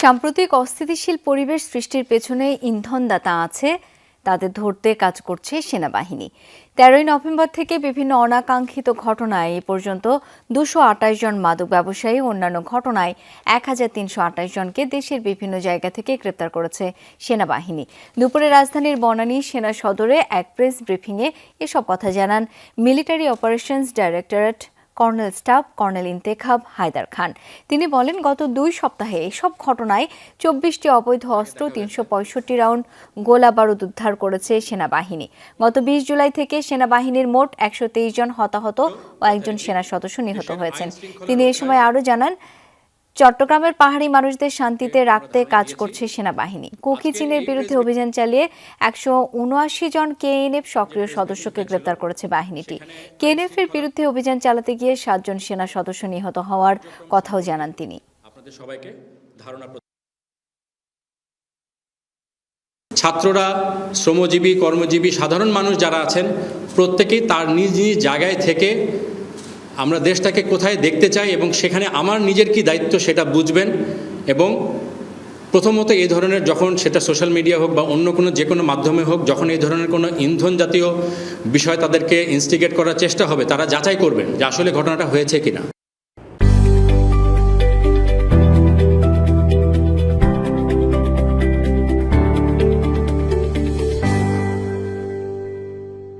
সাম্প্রতিক অস্থিতিশীল পরিবেশ সৃষ্টির পেছনে ইন্ধনদাতা আছে। তাদের ধরতে কাজ করছে সেনাবাহিনী। তেরোই নভেম্বর থেকে বিভিন্ন অনাকাঙ্ক্ষিত ঘটনায় এ পর্যন্ত দুশো আটাশ জন মাদক ব্যবসায়ী অন্যান্য ঘটনায় এক হাজার তিনশো আটাশ জনকে দেশের বিভিন্ন জায়গা থেকে গ্রেপ্তার করেছে সেনাবাহিনী। দুপুরে রাজধানীর বনানী সেনা সদরে এক প্রেস ব্রিফিংয়ে এসব কথা জানান। Military operations directorate colonel staff, colonel Intekhab, Haider Khan. তিনি বলেন, গত দুই সপ্তাহে এসব ঘটনায় চব্বিশটি অবৈধ অস্ত্র, তিনশো পঁয়ষট্টি রাউন্ড গোলা বারুদ উদ্ধার করেছে সেনাবাহিনী। গত বিশ জুলাই থেকে সেনাবাহিনীর মোট একশো তেইশ জন হতাহত ও একজন সেনা সদস্য নিহত হয়েছেন। তিনি এ সময় আরও জানান চট্টগ্রামের পাহাড়ি মানুষদের শান্তিতে রাখতে কাজ করছে সেনাবাহিনী। কুকি চীনের বিরুদ্ধে অভিযান চালিয়ে একশো উনআশি জন কেএনএফ সক্রিয় সদস্যকে গ্রেপ্তার করেছে বাহিনীটি। কেএনএফ এর বিরুদ্ধে অভিযান চালাতে গিয়ে সাতজন সেনা সদস্য নিহত হওয়ার কথাও জানান তিনি। ছাত্ররা শ্রমজীবী, কর্মজীবী, সাধারণ মানুষ যারা আছেন, প্রত্যেকেই তার নিজ নিজ জায়গায় থেকে আমরা দেশটাকে কোথায় দেখতে চাই এবং সেখানে আমার নিজের কি দায়িত্ব সেটা বুঝবেন এবং প্রথমত এই ধরনের যখন সেটা সোশ্যাল মিডিয়া হোক বা অন্য কোনো যে কোনো মাধ্যমে হোক, যখন এই ধরনের কোনো ইন্ধন জাতীয় বিষয় তাদেরকে ইনস্টিগেট করার চেষ্টা হবে, তারা যাচাই করবেন যে আসলে ঘটনাটা হয়েছে কিনা।